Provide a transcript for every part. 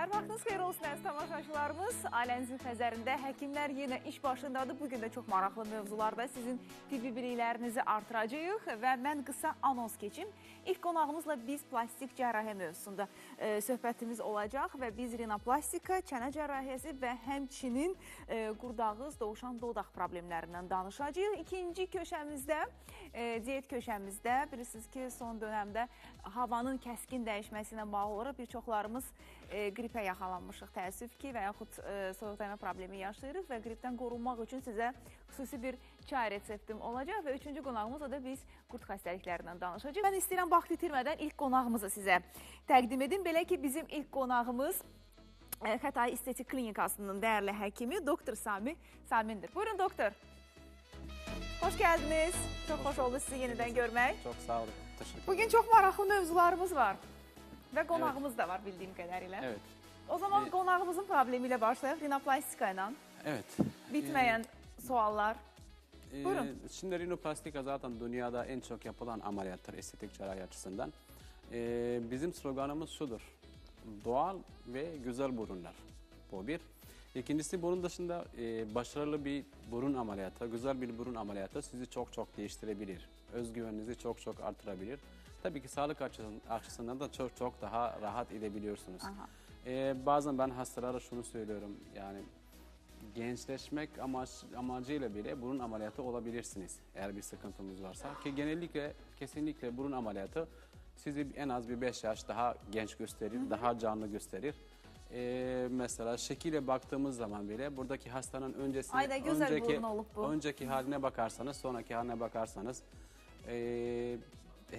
Hər vaxtınız xeyir olsun əziz tamaşaçılarımız. Ailənizin xəzərində həkimlər yenə iş başındadır. Bugün də çox maraqlı mövzularda sizin tibbi biliklərinizi artıracağıq və mən qısa anons keçim. İlk qonağımızla biz plastik cərrahiyyə mövzusunda e, söhbətimiz olacaq və biz rinoplastika, çənə cərrahiyyəsi və həmçinin e, qurdağız, doğuşan dodaq problemlərindən danışacağıq. İkinci köşəmizdə, e, diyet köşəmizdə bilirsiniz ki, son dönəmdə havanın kəskin dəyişməsi ilə bağlı olaraq bir çoxlarımız e, qripə yaxalanmışıq təəssüf ki, və yaxud e, soyuqdayma problemi yaşayırıq və qripdən qorunmaq üçün sizə xüsusi bir çay reseptim olacaq və üçüncü qonağımızla da biz qurd xəstəliklərindən danışacağıq. Mən istəyirəm vaxt itirmədən ilk qonağımızı sizə təqdim edim. Belə ki, bizim ilk qonağımız e, Xətai Estetik Klinikasının dəyərli həkimi doktor Sami Samindir. Buyurun doktor. Hoş geldiniz. Çok hoş oldu sizi yeniden görmək. Çok sağ olun. Teşekkür Bugün çok maraqlı mövzularımız var. Və qonağımız da var bildiyim qədərilə. Evet. O zaman Ee, qonağımızın problemi ilə başlayaq. Rinoplastika ilə Evet. bitməyən suallar. Ee, Buyurun. Şimdi rinoplastika zaten dünyada en çok yapılan ameliyattır estetik cerrahi açısından. Ee, bizim sloganımız şudur. Doğal ve güzel burunlar. Bu bir. İkincisi bunun dışında e, başarılı bir burun ameliyatı, güzel bir burun ameliyatı sizi çok çok değiştirebilir. Özgüveninizi çok çok artırabilir. Tabii ki sağlık açısından, da çok çok daha rahat edebiliyorsunuz. Aha. Ee, bazen ben hastalara şunu söylüyorum yani gençleşmek amaç, amacıyla bile burun ameliyatı olabilirsiniz eğer bir sıkıntınız varsa. Ki genellikle kesinlikle burun ameliyatı sizi en az bir 5 yaş daha genç gösterir, daha canlı gösterir. Ee, mesela şekile baktığımız zaman bile buradaki hastanın öncesi, Ay önceki, burun olup bu. önceki haline bakarsanız, sonraki haline bakarsanız ee,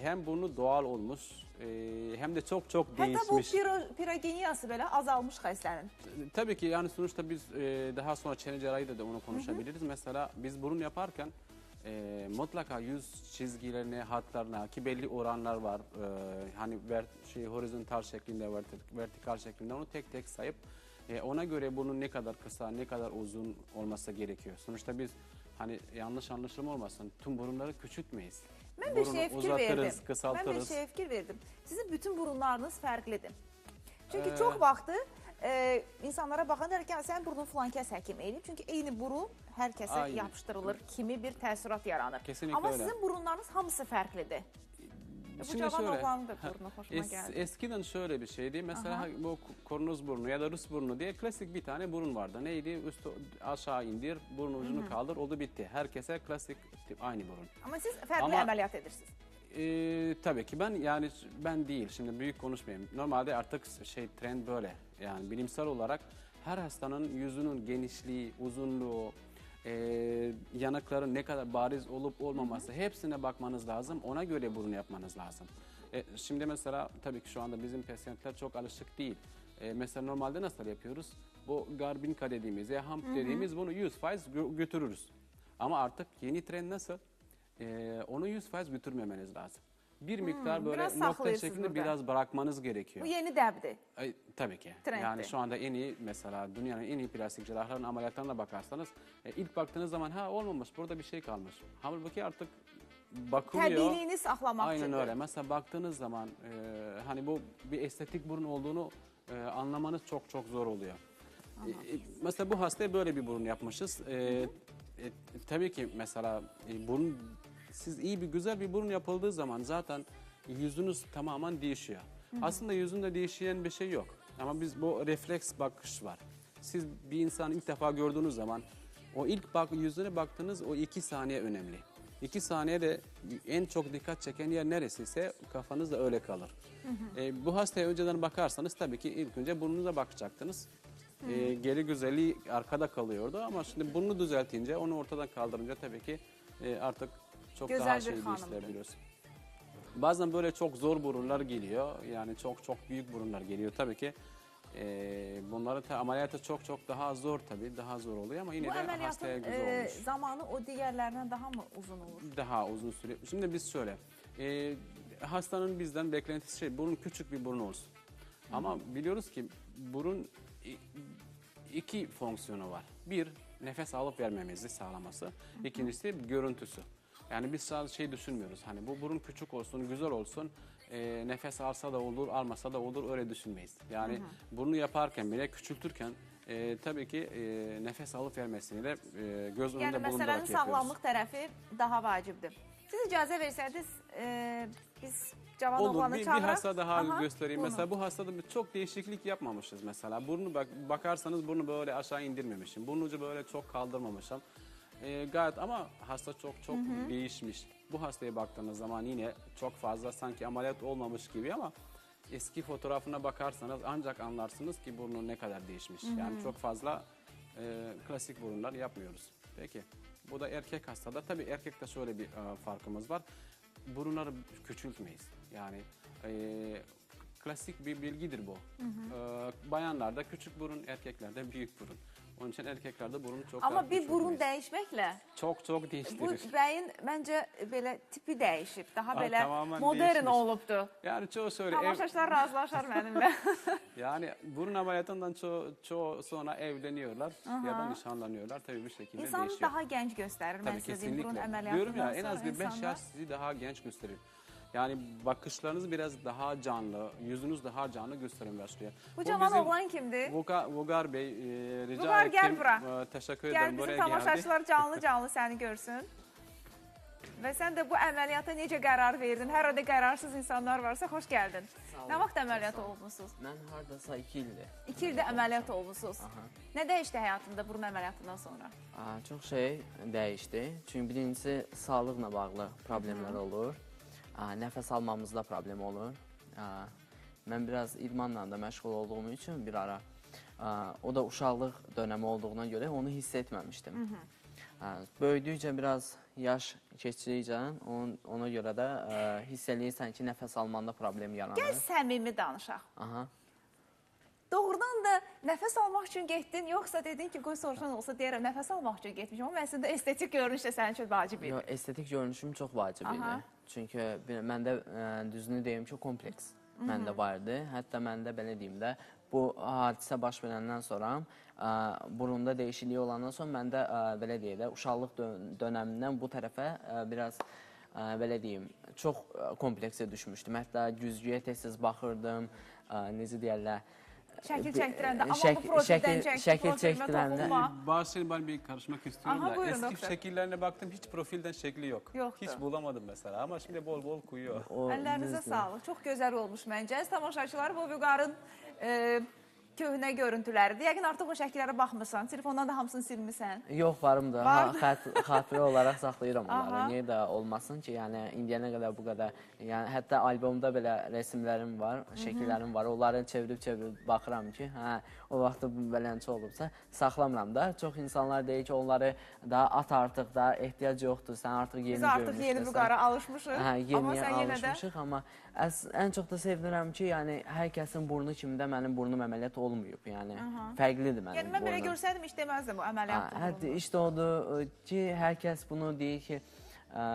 hem burnu doğal olmuş ee, hem de çok çok bu değişmiş. piro, pirogeniyası belə azalmış xəstənin. Tabii ki yani sonuçta biz e, daha sonra çene cerrahi de onu konuşabiliriz. Mesela biz burun yaparken e, mutlaka yüz çizgilerine, hatlarına ki belli oranlar var. E, hani ver, şey horizontal şeklinde, verti- vertikal şeklinde onu tek tek sayıp e, ona göre bunun ne kadar kısa, ne kadar uzun olması gerekiyor. Sonuçta biz hani yanlış anlaşılma olmasın tüm burunları küçültmeyiz. Mən bir Burunu şeyə fikir uzatırız, verdim. Mən bir kısaltırız. şeyə fikir verdim. Sizin bütün burunlarınız fərqlidir. Çünki Ee, çox vaxtı e, insanlara baxanda deyir ki, sən burnun filan kəs həkim eləyib. Çünki eyni burun hər kəsə Aynen. yapışdırılır kimi bir təəssürat yaranır. Kesinlikle Amma öyle. sizin burunlarınız hamısı fərqlidir. Bu Şimdi cavan şöyle, oğlanın da burnu hoşuma Es- geldi. eskiden şöyle bir şeydi. Mesela bu kornuz burnu ya da Rus burnu diye klasik bir tane burun vardı. Neydi? Üstü aşağı indir, burun ucunu kaldır, oldu bitti. Herkese klasik tip aynı burun. Amma siz fərqli Ama- əməliyyat edirsiniz. Ee, tabii ki ben yani ben değil şimdi büyük konuşmayayım. Normalde artık şey trend böyle. Yani bilimsel olarak her hastanın yüzünün genişliği, uzunluğu, e, yanakların ne kadar bariz olup olmaması hepsine bakmanız lazım. Ona göre burun yapmanız lazım. E, şimdi mesela tabii ki şu anda bizim pasyentler çok alışık değil. E, mesela normalde nasıl yapıyoruz? Bu garbinka dediğimiz ya hump dediğimiz bunu 100 faiz gö- götürürüz. Ama artık yeni trend nasıl? Ee, onu 100 faiz götürmemeniz lazım. Bir miktar böyle biraz nokta saklıyorsunuz şeklinde burada. biraz bırakmanız gerekiyor. Bu yeni dəbdir. Ay, tabii ki. Trenddi. Yani şu anda en iyi mesela dünyanın en iyi plastik cerrahların ameliyatlarına bakarsanız e, ilk baktığınız zaman ha olmamış burada bir şey kalmış. Halbuki artık bakılıyor. Təbiiliyini saxlamaq Aynen öyle. Mesela baktığınız zaman e, hani bu bir estetik burun olduğunu e, anlamanız çok çok zor oluyor. E, e, mesela bu hastaya böyle bir burun yapmışız. E, e, tabii ki mesela e, burun siz iyi bir güzel bir burun yapıldığı zaman zaten yüzünüz tamamen değişiyor. Aslında yüzünde değişen bir şey yok. Ama biz bu refleks bakış var. Siz bir insanı ilk defa gördüğünüz zaman o ilk bak yüzüne baktığınız o iki saniye önemli. İki saniyede en çok dikkat çeken yer neresiyse kafanız da öyle kalır. E, bu hastaya önceden bakarsanız tabii ki ilk önce burnunuza bakacaktınız. E, geri güzelliği arkada kalıyordu ama şimdi burnunu düzeltince onu ortadan kaldırınca tabii ki e, artık çok Güzel daha bir şey hanımdı. değiştirebiliyorsun. Bazen böyle çok zor burunlar geliyor. Yani çok çok büyük burunlar geliyor tabii ki. E, bunları ta, ameliyatı çok çok daha zor tabii. Daha zor oluyor ama yine Bu de hastaya əməliyyatın güzel e, olmuş. zamanı o digərlərindən daha mı uzun olur? Daha uzun süre. Şimdi biz şöyle. e, hastanın bizden beklentisi şey burun küçük bir burun olsun. Ama biliyoruz ki burun i- iki fonksiyonu var. Bir nefes alıp vermemizi sağlaması. İkincisi görüntüsü. Yani biz sadece şey düşünmüyoruz. Hani bu burun küçük olsun, güzel olsun. e, nefes alsa da olur, almasa da olur öyle düşünmeyiz. Yani burnu yaparken bile küçültürken e, tabii ki e, nefes alıp vermesini de e, göz önünde Yəni bulundurarak yapıyoruz. sağlamlıq tərəfi daha vacibdir. Siz icazə versəniz, e, biz cavan Olur. oğlanı Bir, bir hasta daha Aha, göstereyim. bunu. Mesela bu hastada çok değişiklik yapmamışız mesela. Burnu bak bakarsanız burnu böyle aşağı indirmemişim. Burnu ucu böyle çok kaldırmamışım. Ee, gayet ama hasta çok çok değişmiş. Bu hastaya baktığınız zaman yine çok fazla sanki ameliyat olmamış gibi ama eski fotoğrafına bakarsanız ancak anlarsınız ki burnu ne kadar değişmiş. Yani çok fazla e, klasik burunlar yapmıyoruz. Peki. Bu da erkek hastada. Tabii erkekte şöyle bir e, farkımız var. Burunları küçültmeyiz. Yani e, klasik bir bilgidir bu. E, bayanlarda küçük burun, erkeklerde büyük burun. Onun için erkeklerde burun çok Amma bir burun dəyişməklə Çok çok bu değiştirir. bəyin məncə belə tipi dəyişib, daha Ha, belə tamamen modern değişmiş. olubdu. Yani çoğu söyle ev, Tamaşaçılar razılaşar mənimlə. yani burun ameliyatından çoğu, çoğu sonra evleniyorlar ya da nişanlanıyorlar. Tabii bir şekilde İnsanı değişiyor. daha gənc göstərir. Mən Tabii sizə deyim, burun kesinlikle. əməliyyatından Diyorum ya en az bir 5 insanlar- yaş sizi daha genç gösterir. Yani bakışlarınız biraz daha canlı, yüzünüz daha canlı gösterin başlıyor. Bu cavan bizim oğlan kimdir? Vugar, Vugar Bey e, rica Vugar, gel ettim. bura. E, teşekkür Gəl ederim bizim buraya geldi. tamaşaçılar canlı-canlı səni görsün. Və sən də bu əməliyyata necə qərar verdin? Hər arada qərarsız insanlar varsa xoş gəldin. Nə vaxt əməliyyat olmusunuz? Mən hardasa 2 ildir. 2 ildə əməliyyat olmusunuz. Nə dəyişdi həyatında burun əməliyyatından sonra? Aa, çox şey dəyişdi. Çünki birincisi sağlıqla bağlı problemlər olur. Nəfəs almamızda problem olur. Mən biraz idmanla da məşğul olduğum üçün bir ara o da uşaqlıq dönəmi olduğuna görə onu hiss etməmişdim. Aa, böyüdükcə biraz yaş keçdikcə on, ona görə də aa, hiss eləyirsən ki, nəfəs almanda problem Gəl yaranır. səmimi danışaq. Aha. Doğrudan da nəfəs almaq üçün getdin, yoxsa dedin ki, qoy soruşan olsa deyərəm, nəfəs almaq üçün getmişəm, amma əslində estetik görünüş də sənin üçün vacib idi. Yo, estetik görünüşüm çox vacib idi. Aha. Çünki bir- məndə ə, düzünü deyim ki, kompleks məndə vardı. Hətta məndə belə deyim də, bu hadisə baş verəndən sonra ə, burunda dəyişiklik olandan sonra məndə ə, belə deyək də, uşaqlıq dön dönəmindən bu tərəfə ə, biraz ə, belə deyim, çox kompleksə düşmüşdüm. Hətta güzgüyə tez-tez baxırdım, ə, necə deyirlər, Şəkil çəkdirəndə, amma şək- bu profildən şəkil- şəkil çəkdirəndə-. Bahçeli ben bir karışmak istiyorum Aha, da buyurun eski doktor. şekillerine baktım hiç profilden şekli yok. Yoktu. Hiç bulamadım mesela ama şimdi bol bol koyuyor. düzdür. sağlıq. Çox gözəl olmuş. Əziz tamaşaçılar, bu Vüqarın e, köhnə görüntüləridir. Yəqin artıq o şəkillərə baxmısan. Telefondan da hamısını silmisən. Yox, varım da. Var Ha, xat xatirə olaraq saxlayıram onları. Niyə də olmasın ki, yəni indiyənə qədər bu qədər. Yəni hətta albomda belə rəsmlərim var, şəkillərim var. Onları çevirib-çevirib baxıram ki, hə, o vaxtda bu beləncə olubsa, saxlamıram da. Çox insanlar deyir ki, onları da at artıq da ehtiyac yoxdur. Sən artıq yeni Biz artıq yeni görünüşdəsən. Vüqara alışmışıq. Hə, yeniyə alışmışıq, amma ən çox da sevinirəm ki, yəni hər kəsin burnu kimi də mənim burnum əməliyyat olmayıb. Yəni fərqlidir mənim Yəni mən belə görsəydim heç deməzdim bu əməliyyat. Hətta işte odur ki, hər kəs bunu deyir ki, ə,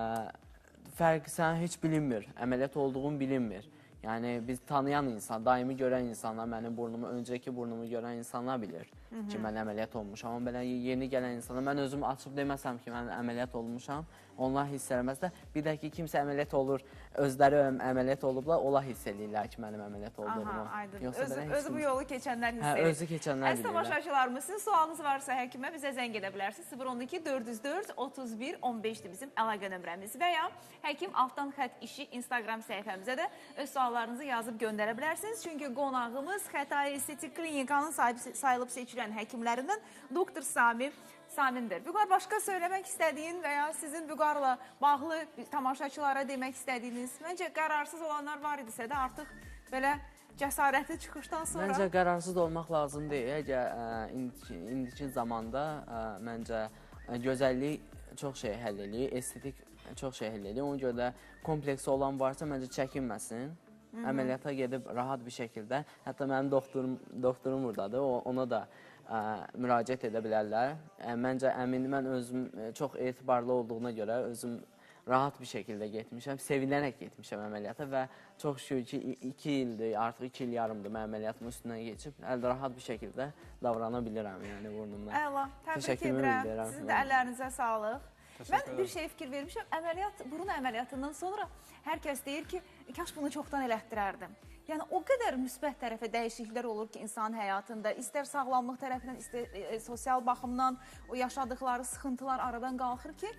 fərq sən heç bilinmir, əməliyyat olduğun bilinmir. Yəni biz tanıyan insan, daimi görən insanlar mənim burnumu, öncəki burnumu görən insanlar bilir ki, mən əməliyyat olmuşam. Amma belə yeni gələn insanlar, mən özüm açıb deməsəm ki, mən əməliyyat olmuşam, onlar hiss eləməz də. Bir də ki, kimsə əməliyyat olur, özləri əm- əməliyyat olublar, onlar hiss eləyirlər ki, mənim əməliyyat olduğumu. Aha, aydın. Yoxsa Özü, özü bu yolu keçənlər hiss Hə, edir. özü keçənlər Əziz bilirlər. tamaşaçılarımız, sizin sualınız varsa həkimə bizə zəng edə bilərsiniz. 012 404 31 15-dir bizim əlaqə nömrəmiz və ya həkim altdan xətt işi Instagram səhifəmizə də öz suallarınızı yazıb göndərə bilərsiniz. Çünki qonağımız Xətai Estetik Klinikanın sayılıb seçilən həkimlərindən doktor Sami Samindir. Vüqar başqa söyləmək istədiyin və ya sizin Vüqarla bağlı tamaşaçılara demək istədiyiniz, məncə qərarsız olanlar var idisə də artıq belə cəsarətli çıxışdan sonra Məncə qərarsız olmaq lazım deyil. Əgər indiki, indiki zamanda ə, məncə ə, gözəllik çox şey həll eləyir, estetik çox şey həll eləyir. Ona görə də kompleksi olan varsa məncə çəkinməsin. Əməliyyata gedib rahat bir şəkildə, hətta mənim doktorum doktorum burdadır. O ona da ə, müraciət edə bilərlər. Ə, məncə əmin mən özüm ə, çox etibarlı olduğuna görə özüm rahat bir şəkildə getmişəm, sevinərək getmişəm əməliyyata və çox şükür ki 2 ildir, artıq 2 il yarımdır mən əməliyyatımın üstündən keçib, əl rahat bir şəkildə davrana bilirəm yəni burnumdan. Əla, təbrik edirəm. Sizin də əllərinizə sağlıq. Teşekkür Mən bir şey fikir vermişəm. Əməliyyat, burun əməliyyatından sonra hər kəs deyir ki, kaş bunu çoxdan elətdirərdim. Yəni o qədər müsbət tərəfə dəyişikliklər olur ki, insanın həyatında, istər sağlamlıq tərəfindən, istər e, e, sosial baxımdan o yaşadıkları sıxıntılar aradan qalxır ki,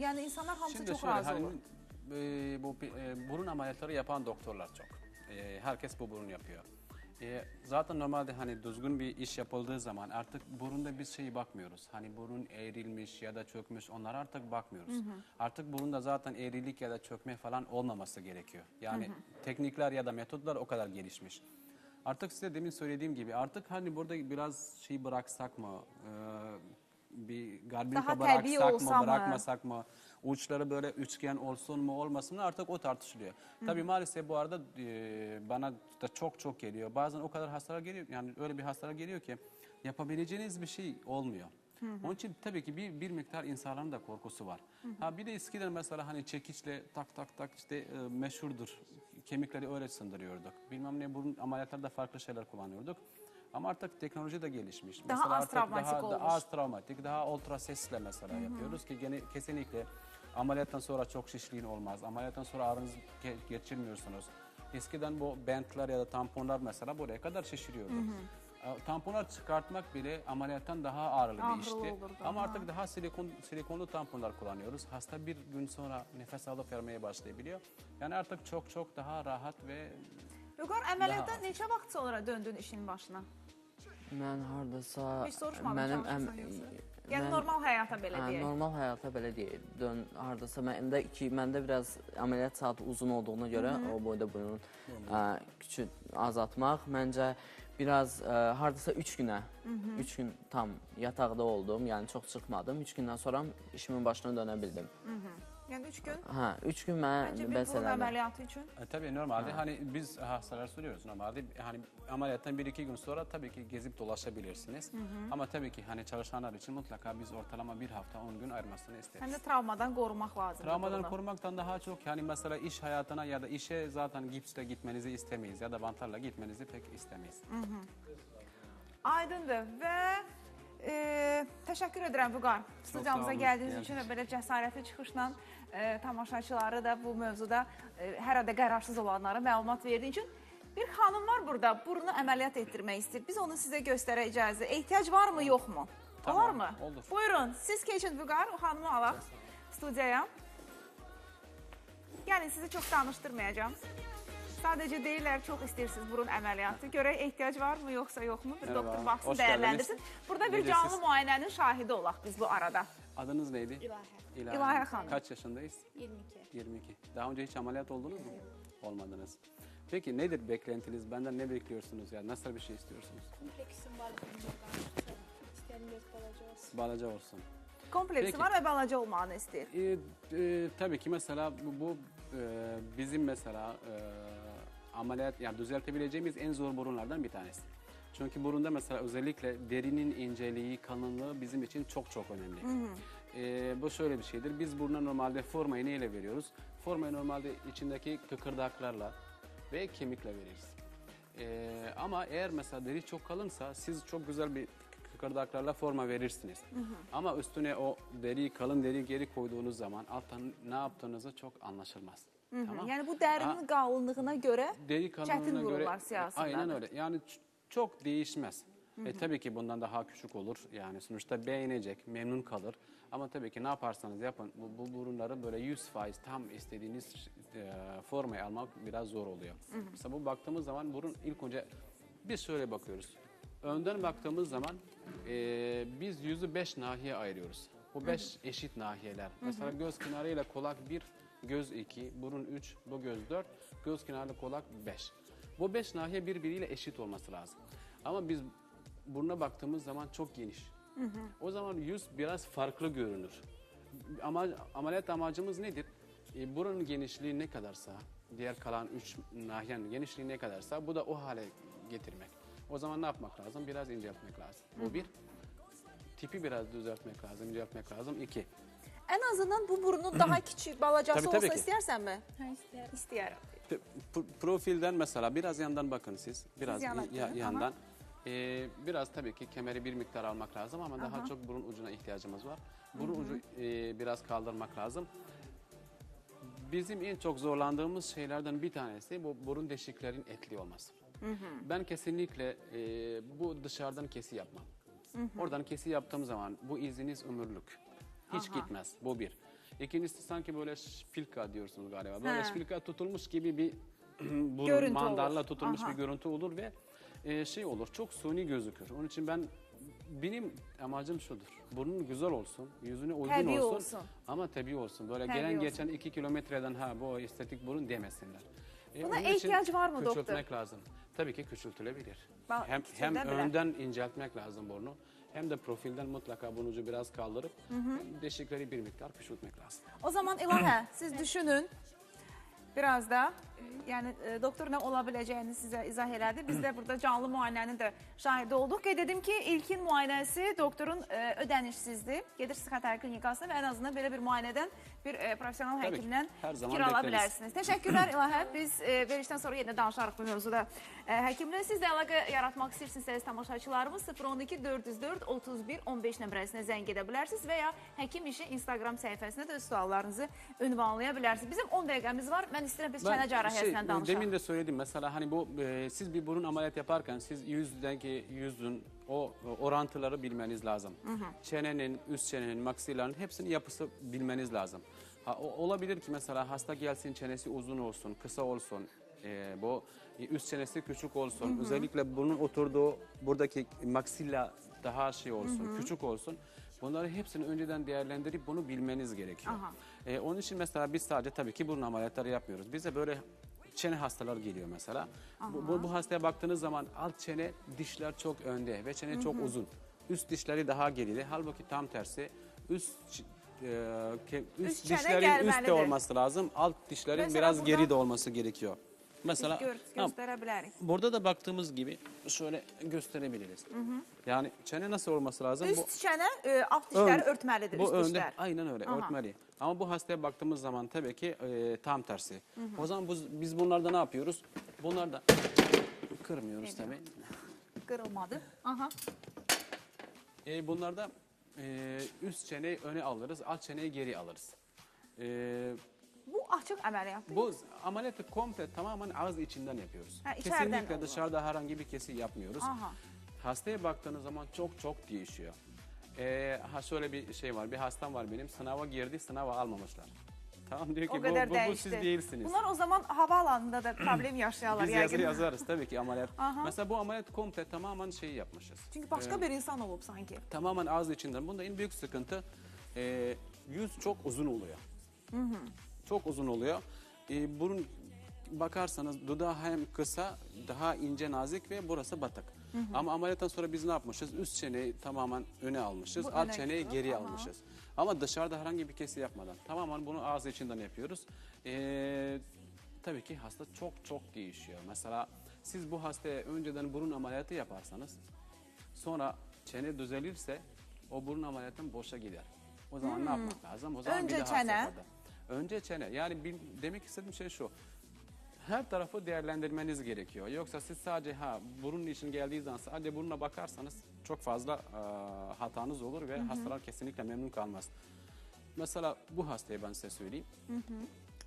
yəni insanlar hamısı Şimdi çox razı olur. e, bu e, burun ameliyatları yapan doktorlar çok. E, herkes bu burun yapıyor. E, zaten normalde hani düzgün bir iş yapıldığı zaman artık burunda biz şeyi bakmıyoruz. Hani burun eğrilmiş ya da çökmüş onlara artık bakmıyoruz. Artık burunda zaten eğrilik ya da çökme falan olmaması gerekiyor. Yani teknikler ya da metotlar o kadar gelişmiş. Artık size demin söylediğim gibi artık hani burada biraz şey bıraksak mı? E, bir garbika Daha bıraksak mı, mı? bırakmasak mı? Uçları böyle üçgen olsun mu olmasın mı artık o tartışılıyor. Tabii maalesef bu arada e, bana da çok çok geliyor. Bazen o kadar hastalar geliyor yani öyle bir hastalar geliyor ki yapabileceğiniz bir şey olmuyor. Onun için tabii ki bir, bir miktar insanların da korkusu var. Ha bir de eskiden mesela hani çekiçle tak tak tak işte e, meşhurdur. Kemikleri öyle sındırıyorduk. Bilmem ne burun ameliyatlarda farklı şeyler kullanıyorduk. Ama artık teknoloji de gelişmiş. Daha Mesela az artık travmatik daha, olmuş. daha az travmatik, daha ultra sesle mesela yapıyoruz ki gene kesinlikle ameliyattan sonra çok şişliğin olmaz. Ameliyattan sonra ağrınız ge- geçirmiyorsunuz. Eskiden bu bentler ya da tamponlar mesela buraya kadar şişiriyordu. E, Tamponlar çıkartmak bile ameliyattan daha ağırlı Ağrılı bir işti. olurdu, Ama ha. artık daha silikon, silikonlu tamponlar kullanıyoruz. Hasta bir gün sonra nefes alıp vermeye başlayabiliyor. Yani artık çok çok daha rahat ve Vüqar, əməliyyatdan neçə vaxt sonra döndün işin başına? Mən hardasa Heç soruşmadım mənim yoxsa? Yəni mən- normal həyata belə Hə, deyək. normal həyata belə deyil. Dön hardasa məndə iki məndə biraz əməliyyat saatı uzun olduğuna görə o boyda burun ə, küçük azaltmaq məncə biraz ə, hardasa 3 günə 3 gün tam yataqda oldum. Yəni çox çıxmadım. 3 gündən sonra işimin başına dönə bildim. Yəni 3 gün. Hə, 3 gün mən Məncə bir burun məsələdə əməliyyatı üçün E, tabii normalde hani biz hastalar söylüyoruz normalde hani ameliyattan bir iki gün sonra tabii ki gezip dolaşabilirsiniz. Ama tabii ki hani çalışanlar için mutlaka biz ortalama bir hafta 10 gün ayırmasını isteriz. həm də travmadan qorumaq lazımdır. Travmadan burunu. korumaktan daha çok yani mesela iş hayatına ya da işe zaten gipsle gitmenizi istemeyiz ya da bantlarla gitmenizi pek istemeyiz. Aydındır və e, təşəkkür edirəm Vüqar. Studiyamıza gəldiyiniz gəldiniz. üçün və belə cəsarətli çıxışla e, tamaşaçıları da bu mövzuda e, hər halda qərarsız olanlara məlumat verdiyin üçün bir xanım var burada, burnu əməliyyat etdirmək istəyir. Biz onu sizə göstərəcəyik. Ehtiyac varmı, yoxmu? Tamam, Olar mı? olur. Buyurun, siz keçin Vüqar, o xanımı alaq studiyaya. Yəni sizi çox danışdırmayacağam. Sadəcə deyirlər çox istəyirsiniz burun əməliyyatı. Görək ehtiyac varmı yoxsa yoxmu? Bir Merhaba, doktor baxsın, dəyərləndirsin. Burada bir Necəsiz? canlı müayinənin şahidi olaq biz bu arada. Adınız neydi? İlahi. İlahi Hanım. Kaç yaşındayız? 22. 22. Daha önce hiç ameliyat oldunuz mu? Olmadınız. Peki nedir beklentiniz? Benden ne bekliyorsunuz? Yani nasıl bir şey istiyorsunuz? Kompleksim var göz balaca olsun. Balaca olsun. Kompleksi Peki. var və balaca olmağını istəyir. E, e, tabii ki mesela bu, bu e, bizim mesela e, ameliyat yani düzeltebileceğimiz en zor burunlardan bir tanesi. Çünkü burunda mesela özellikle derinin inceliği, kalınlığı bizim için çok çok önemli. E, bu şöyle bir şeydir. Biz buruna normalde formayı neyle veriyoruz? Formayı normalde içindeki kıkırdaklarla ve kemikle veririz. E, ama eğer mesela deri çok kalınsa siz çok güzel bir kıkırdaklarla forma verirsiniz. Ama üstüne o deriyi kalın deri geri koyduğunuz zaman alttan ne yaptığınızı çok anlaşılmaz. Tamam. Yəni bu dərinin qalınlığına görə çətin göre vururlar siyasında. aynen öyle. Yani çok değişmez. E, tabii ki bundan daha küçük olur. Yani sonuçta beğenecek, memnun kalır. Ama tabii ki ne yaparsanız yapın bu, bu burunları böyle 100 faiz tam istediğiniz e, formayı almak biraz zor oluyor. Mesela bu baktığımız zaman burun ilk önce biz şöyle bakıyoruz. Önden baktığımız zaman e, biz yüzü 5 nahiye ayırıyoruz. Bu 5 eşit nahiyeler. Mesela göz kenarıyla kulak 1, göz 2, burun 3, bu göz 4, göz kenarıyla kulak 5. Bu 5 nahiye birbiriyle eşit olması lazım. Ama biz buruna baktığımız zaman çok geniş. O zaman yüz biraz farklı görünür. Ama ameliyat amacımız nedir? E, burunun genişliği ne kadarsa, diğer kalan üç nahiyenin genişliği ne kadarsa bu da o hale getirmek. O zaman ne yapmak lazım? Biraz inceltmek lazım. Bu bir. Tipi biraz düzeltmek lazım, inceltmek lazım. İki. Ən azından bu burnun daha kiçik, balacası Tabii, tabii olsa ki. Ha. İstəyərəm. P- p- profilden mesela biraz yandan bakın siz. Biraz yana ya- yandan. Ee, biraz tabii ki kemeri bir miktar almak lazım ama daha çok burun ucuna ihtiyacımız var. Burun ucu e, biraz kaldırmak lazım. Bizim en çok zorlandığımız şeylerden bir tanesi bu burun deşiklerin etli olması. Ben kesinlikle e, bu dışarıdan kesi yapmam. Oradan kesi yaptığım zaman bu iziniz ömürlük. Hiç gitmez. Bu bir. İkincisi sanki böyle şpilka diyorsunuz galiba. Böyle He. şpilka tutulmuş gibi bir burun Görüntü mandalla olur. tutulmuş Aha. bir görüntü olur ve e, şey olur. Çok suni gözükür. Onun için ben benim amacım şudur. Burnun güzel olsun, yüzüne uygun Tabii olsun, olsun. ama tabii olsun. Böyle Tabii gelen olsun. geçen iki kilometreden ha bu estetik burun demesinler. E, Buna ihtiyaç var mı doktor? Küçültmek lazım. Tabii ki küçültülebilir. Ba- Hem, hem önden inceltmek lazım burnu hem de profilden mutlaka burun ucu biraz kaldırıp deşikleri bir miktar küçültmek lazım. O zaman İlahi siz düşünün. Biraz da yani e, doktor ne olabileceğini size izah elədi. Biz de burada canlı muayenenin de şahidi olduk. Ve dedim ki ilkin muayenesi doktorun e, ödenişsizdi. Gedirsiniz Xətai klinikasına ve en azından böyle bir muayeneden bir e, profesyonel Tabii ki. hekimden Her zaman fikir bekleriz. alabilirsiniz. Teşekkürler İlahi. Biz e, verişten sonra yine danışarıq bu mevzuda. E, həkimlə siz də əlaqə yaratmaq istəyirsinizsə tamaşaçılarımız 012 404 31 15 nömrəsinə zəng edə bilərsiniz və ya həkim işi Instagram səhifəsində də öz suallarınızı ünvanlaya bilərsiniz. Bizim 10 dəqiqəmiz var. Mən istəyirəm biz çənə cərrahiyyəsindən şey, danışaq. demin de söyledim mesela hani bu e, siz bir burun ameliyat yaparken siz yüzdeki yüzün o e, orantıları bilmeniz lazım. Çenenin, üst çenenin, maksilerin hepsinin yapısı bilmeniz lazım. Ha, o- olabilir ki mesela hasta gelsin çenesi uzun olsun, kısa olsun. e, bu e, üst çenesi küçük olsun. Özellikle bunun oturduğu buradaki maksilla daha şey olsun, küçük olsun. Bunları hepsini önceden değerlendirip bunu bilmeniz gerekiyor. Aha. E, onun için mesela biz sadece tabii ki burun ameliyatları yapmıyoruz. Bize böyle çene hastalar geliyor mesela. Bu, bu, bu hastaya baktığınız zaman alt çene dişler çok önde ve çene çok uzun. Üst dişleri daha geride. Halbuki tam tersi üst e, üst, Üst dişlerin üstte olması lazım. Alt dişlerin Mesela biraz burada- geride olması gerekiyor. Mesela Gör, burada da baktığımız gibi şöyle gösterebiliriz. Yani çene nasıl olması lazım? Bu- Üst çənə e, alt dişləri Ön- örtməlidir, bu üst önde dişlər. aynen öyle Aha. örtmeli. Ama bu hastaya baktığımız zaman tabii ki e, tam tersi. O zaman biz, biz bunlarda ne yapıyoruz? Bunlarda kırmıyoruz tabii. Qırılmadı. Aha. E, bunlarda e, üst çeneyi öne alırız, alt çeneyi geri alırız. E, Bu açıq əməliyyatdır. bu ameliyatı komple tamamen ağız içinden yapıyoruz. Ha, içeriden Kesinlikle olur. dışarıda herhangi bir kesi yapmıyoruz. Aha. Hastaya baktığınız zaman çok çok değişiyor. Ee, ha şöyle bir şey var, bir hastam var benim, sınava girdi, sınava almamışlar. Tamam diyor ki O bu, qədər bu, bu siz değilsiniz. Bunlar o zaman havaalanında da problem yaşayarlar Biz yazı yazarız tabii ki ameliyat. Aha. Mesela bu ameliyat komple tamamen şey yapmışız. Çünki başqa Ee, bir insan olub sanki. Tamamen ağız içinden. Bunda en büyük sıkıntı e, yüz çok uzun oluyor. Çok uzun oluyor. E, burun bakarsanız dudağı hem kısa, daha ince nazik ve burası batık. Ama ameliyattan sonra biz ne yapmışız? Üst çeneyi tamamen öne almışız, Bu alt çeneyi gidiyor, geri aha. almışız. Ama dışarıda herhangi bir kesi yapmadan. Tamamen bunu ağız içinden yapıyoruz. E, tabii ki hasta çok çok değişiyor. Mesela siz bu hastaya önceden burun ameliyatı yaparsanız Sonra çene düzelirse o burun ameliyatından boşa gider. O zaman ne yapmak lazım? O zaman Hmm. Önce bir daha çene. seferde. Önce çene. Yani bil- demek istediğim şey şu. Her tarafı değerlendirmeniz gerekiyor. Yoksa siz sadece ha burun için geldiği zaman sadece buruna bakarsanız çok fazla e, hatanız olur ve hastalar kesinlikle memnun kalmaz. Mesela bu hastaya ben size söyleyeyim.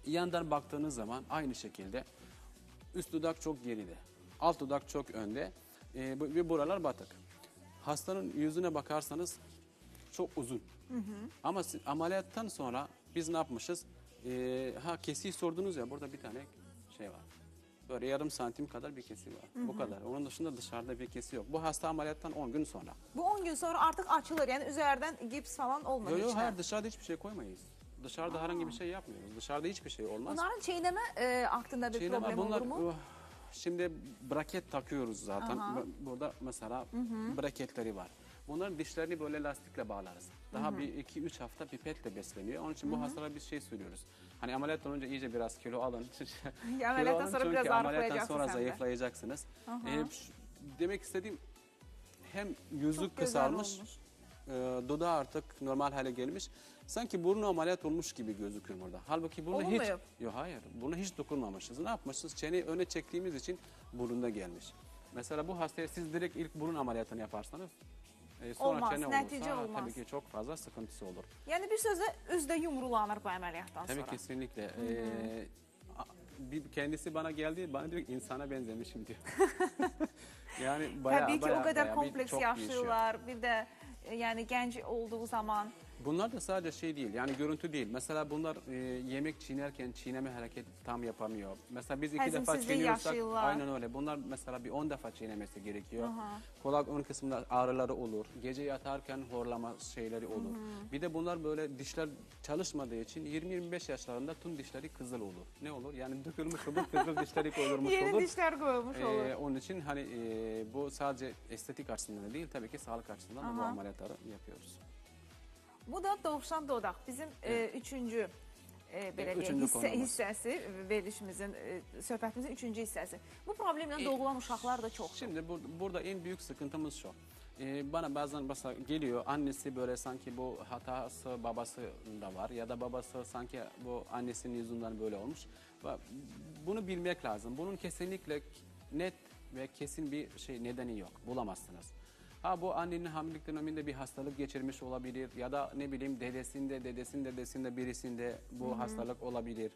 Yandan baktığınız zaman aynı şekilde üst dudak çok geride, alt dudak çok önde e, ve buralar batık. Hastanın yüzüne bakarsanız çok uzun. Ama siz- ameliyattan sonra biz ne yapmışız? E, ha kesiyi sordunuz ya burada bir tane şey var. Böyle yarım santim kadar bir kesi var. Bu kadar. Onun dışında dışarıda bir kesi yok. Bu hasta ameliyattan 10 gün sonra. Bu 10 gün sonra artıq açılır. Yəni üzərdən gips falan olmur Yok yok hayır dışarıda hiçbir şey koymayız. Dışarıda herhangi bir şey yapmıyoruz. Dışarıda hiçbir şey olmaz. Bunların çeynəmə e, haqqında bir Çiğneme, problem bunlar, olur mu? uh, Şimdi braket takıyoruz zaten. Aha. Bu- Burada mesela braketleri var. Bunların dişlerini böyle lastikle bağlarız. Daha bir iki üç hafta pipetle besleniyor. Onun için bu hastalara bir şey söylüyoruz. Hani ameliyattan önce iyice biraz kilo alın. Kilo ameliyattan alın sonra çünkü biraz ameliyattan sonra zayıflayacaksınız. Ee, demek istediğim hem güzel kısalmış, olmuş. e, dudağı artık normal hale gelmiş. Sanki burnu ameliyat olmuş gibi gözüküyor burada. Halbuki burnu hiç... Yok hayır, burnu hiç dokunmamışız. Ne yapmışız? Çeneyi öne çektiğimiz için burunda gelmiş. Mesela bu hastaya siz direkt ilk burun ameliyatını yaparsanız e, sonra Olmaz, çene netice olursa olmaz. tabii ki çok fazla sıkıntısı olur. Yəni bir sözlə üzdə yumrulanır bu əməliyyatdan Tabii sonra. kesinlikle. A- bir kendisi bana geldi, bana diyor ki insana benzemişim diyor. yani bayağı Təbii ki, bayağı, o bayağı bir kompleks çok değişiyor. yaşayırlar. Bir də e, yəni gənc olduğu zaman Bunlar da sadece şey değil, yani görüntü değil. Mesela bunlar e, yemek çiğnerken çiğneme hareket tam yapamıyor. Mesela biz iki defa Hazımsızlığı çiğniyorsak, yaşıyorlar. aynen öyle. Bunlar mesela bir 10 defa çiğnemesi gerekiyor. Kulak ön kısmında ağrıları olur. Gece yatarken horlama şeyleri olur. Bir de bunlar böyle dişler çalışmadığı için 20-25 yaşlarında tüm dişleri kızıl olur. Ne olur? Yani dökülmüş olur, kızıl dişleri koyulmuş yeni olur. dişlər qoyulmuş olur. Ee, onun için hani e, bu sadece estetik açısından değil tabii ki sağlık açısından da bu Aha. ameliyatları yapıyoruz. Bu da Dovşan Dodaq bizim e, üçüncü e, belə deyək, üçüncü hissə, konumuz. hissəsi, e, verilişimizin, e, söhbətimizin üçüncü hissəsi. Bu problemlə E, doğulan uşaqlar da çoxdur. Şimdi bur- burada en büyük sıkıntımız şu. Ee, bana bazen mesela geliyor annesi böyle sanki bu hatası babası da var ya da babası sanki bu annesinin yüzünden böyle olmuş. Bunu bilmek lazım. Bunun kesinlikle net ve kesin bir şey nedeni yok. Bulamazsınız. Ha bu annenin hamilelik döneminde bir hastalık geçirmiş olabilir ya da ne bileyim dedesinde, dedesinde, dedesinde birisinde bu hastalık olabilir.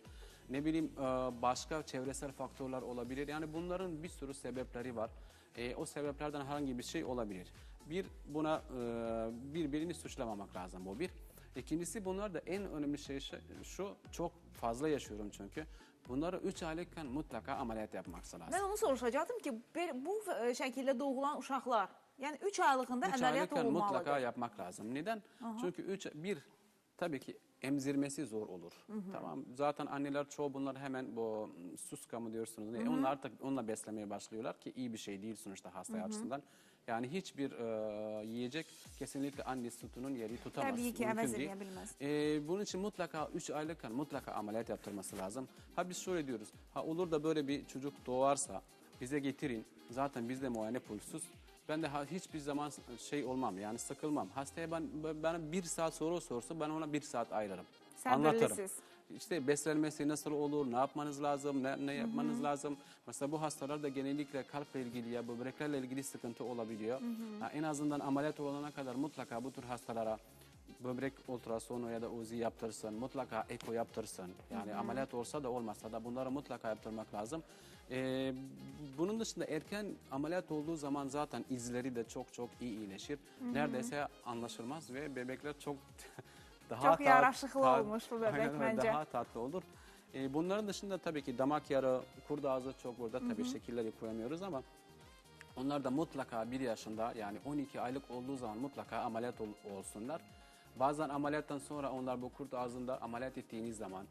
Ne bileyim e, başka çevresel faktörler olabilir. Yani bunların bir sürü sebepleri var. E, o sebeplerden herhangi bir şey olabilir. Bir buna e, birbirini suçlamamak lazım bu bir. İkincisi bunlar da en önemli şey şu- çok fazla yaşıyorum çünkü. Bunları 3 aylıkken mutlaka ameliyat yapmak lazım. Mən onu soruşacaktım ki, bu e, şəkildə doğulan uşaqlar, yəni 3 aylığında Üç əməliyyat aylıkken mutlaka olunmalıdır. yapmak lazım. Neden? Çünkü üç, bir tabii ki emzirmesi zor olur. Tamam. Zaten anneler çoğu bunlar hemen bu suska mı diyorsunuz? Ne? Onlar artık onunla beslemeye başlıyorlar ki iyi bir şey değil sonuçta hasta açısından. Yani hiçbir e, yiyecek kesinlikle anne sütünün yeri tutamaz. Təbii ki, bilməz. Ee, bunun için mutlaka 3 aylıkken mutlaka ameliyat yaptırması lazım. Ha biz şöyle diyoruz. Ha olur da böyle bir çocuk doğarsa bize getirin. Zaten bizde muayene pulsuz. Ben de hiçbir zaman şey olmam yani sıkılmam. Hastaya ben bana bir saat soru sorsa ben ona bir saat ayırırım. Anlatırım. Səbirlisiz. İşte beslenmesi nasıl olur, ne yapmanız lazım, ne, ne yapmanız lazım. Mesela bu hastalarda genellikle kalple ilgili ya böbreklerle ilgili sıkıntı olabiliyor. Ha, en azından ameliyat olana kadar mutlaka bu tür hastalara böbrek ultrasonu ya da UZI yaptırsın, mutlaka eko yaptırsın. Yani ameliyat olsa da olmasa da bunları mutlaka yaptırmak lazım. Ee, bunun dışında erken ameliyat olduğu zaman zaten izleri de çok çok iyi iyileşir. Neredeyse anlaşılmaz ve bebekler çok daha Çok tat- yaraşıklı tat- olmuş bu bebek Aynen öyle, bence. Daha tatlı olur. Ee, bunların dışında tabii ki damak yarı, kurd ağzı çok burada tabii şekilleri koyamıyoruz ama onlar da mutlaka bir yaşında yani 12 aylık olduğu zaman mutlaka ameliyat ol- olsunlar. Bazen ameliyattan sonra onlar bu kurt ağzında ameliyat ettiğiniz zaman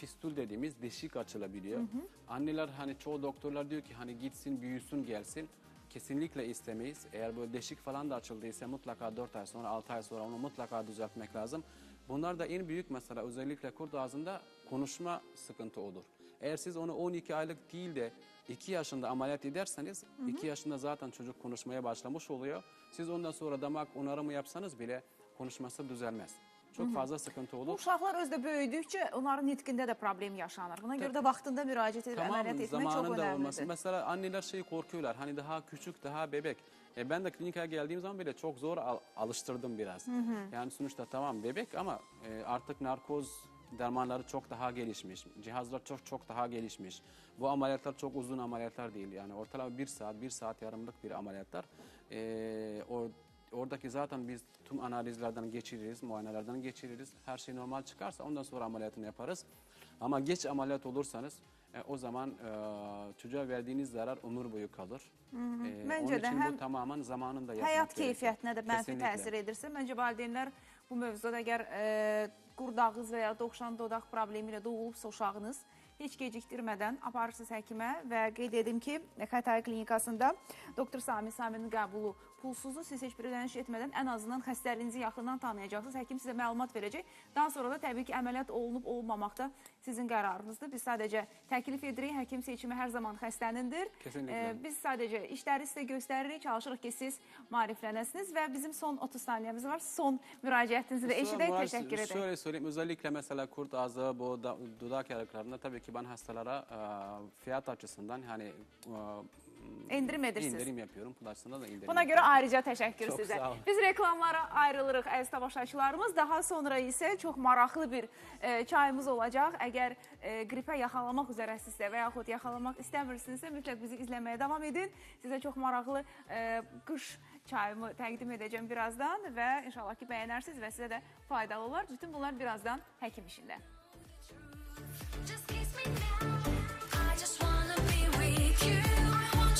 fistül dediğimiz deşik açılabiliyor. Anneler hani çoğu doktorlar diyor ki hani gitsin büyüsün gelsin. Kesinlikle istemeyiz. Eğer böyle deşik falan da açıldıysa mutlaka 4 ay sonra 6 ay sonra onu mutlaka düzeltmek lazım. Bunlar da en büyük mesela özellikle kurt ağzında konuşma sıkıntı olur. Eğer siz onu 12 aylık değil de 2 yaşında ameliyat ederseniz 2 yaşında zaten çocuk konuşmaya başlamış oluyor. Siz ondan sonra damak onarımı yapsanız bile konuşması düzelmez. Çok fazla sıkıntı Bu olur. uşaqlar özdə böyüdükcə onların nitqində də problem yaşanır. Buna görə də vaxtında müraciət edib Tamam əməliyyat etmək çox zamanında olması. önəmlidir. Mesela anneler şey korkuyorlar. Hani daha küçük, daha bebek. E ben de klinika geldiğim zaman bile çok zor al- alıştırdım biraz. Yani sonuçta tamam bebek ama e, artık narkoz dermanları çok daha gelişmiş. Cihazlar çok çok daha gelişmiş. Bu ameliyatlar çok uzun ameliyatlar değil. Yani ortalama bir saat, bir saat yarımlık bir ameliyatlar. E, or- oradaki zaten biz tüm analizlerden geçiririz, muayenelerden geçiririz. Her şey normal çıkarsa ondan sonra ameliyatını yaparız. Ama geç ameliyat olursanız e, o zaman e, çocuğa verdiğiniz zarar ömür boyu kalır. E, Məncə onun için həm bu tamamen zamanında yapmak Həyat keyfiyyətinə də mənfi Kesinlikle. təsir edirsə, məncə valideynlər bu mövzuda əgər e, qurdağız və ya dovşan dodaq problemi ilə doğulubsa uşağınız heç gecikdirmədən aparırsınız həkimə və qeyd edim ki, Xətai klinikasında doktor Sami Saminin qəbulu pulsuzdur. Siz heç bir ödəniş etmədən ən azından xəstəliyinizi yaxından tanıyacaqsınız. Həkim sizə məlumat verəcək. Daha sonra da təbii ki, əməliyyat olunub olmamaq da sizin qərarınızdır. Biz sadəcə təklif edirik. Həkim seçimi hər zaman xəstənindir. Kesinlikle. E, biz sadəcə işləri sizə göstəririk, çalışırıq ki, siz maariflənəsiniz və bizim son 30 saniyəmiz var. Son müraciətinizi də eşidək, təşəkkür edək. Şöyle söyleyeyim özellikle mesela kurt ağzı bu da- dudak yarıklarında tabii ki ben hastalara e, fiyat açısından hani e, endirim edirsiniz. indirim yapıyorum. Plus'ına da indirim Buna görə yapıyorum. ayrıca təşəkkür Çox sizə. sağ olun. Biz reklamlara ayrılırıq əziz tamaşaçılarımız. Daha sonra isə çox maraqlı bir e, çayımız olacaq. Əgər e, qripə yaxalamaq üzrəsizsə və yaxud yaxalamaq istəmirsinizsə mütləq bizi izləməyə davam edin. Sizə çox maraqlı e, qış çayımı təqdim edəcəm birazdan və inşallah ki bəyənərsiniz və sizə də faydalı olar. Bütün bunlar birazdan həkim işində.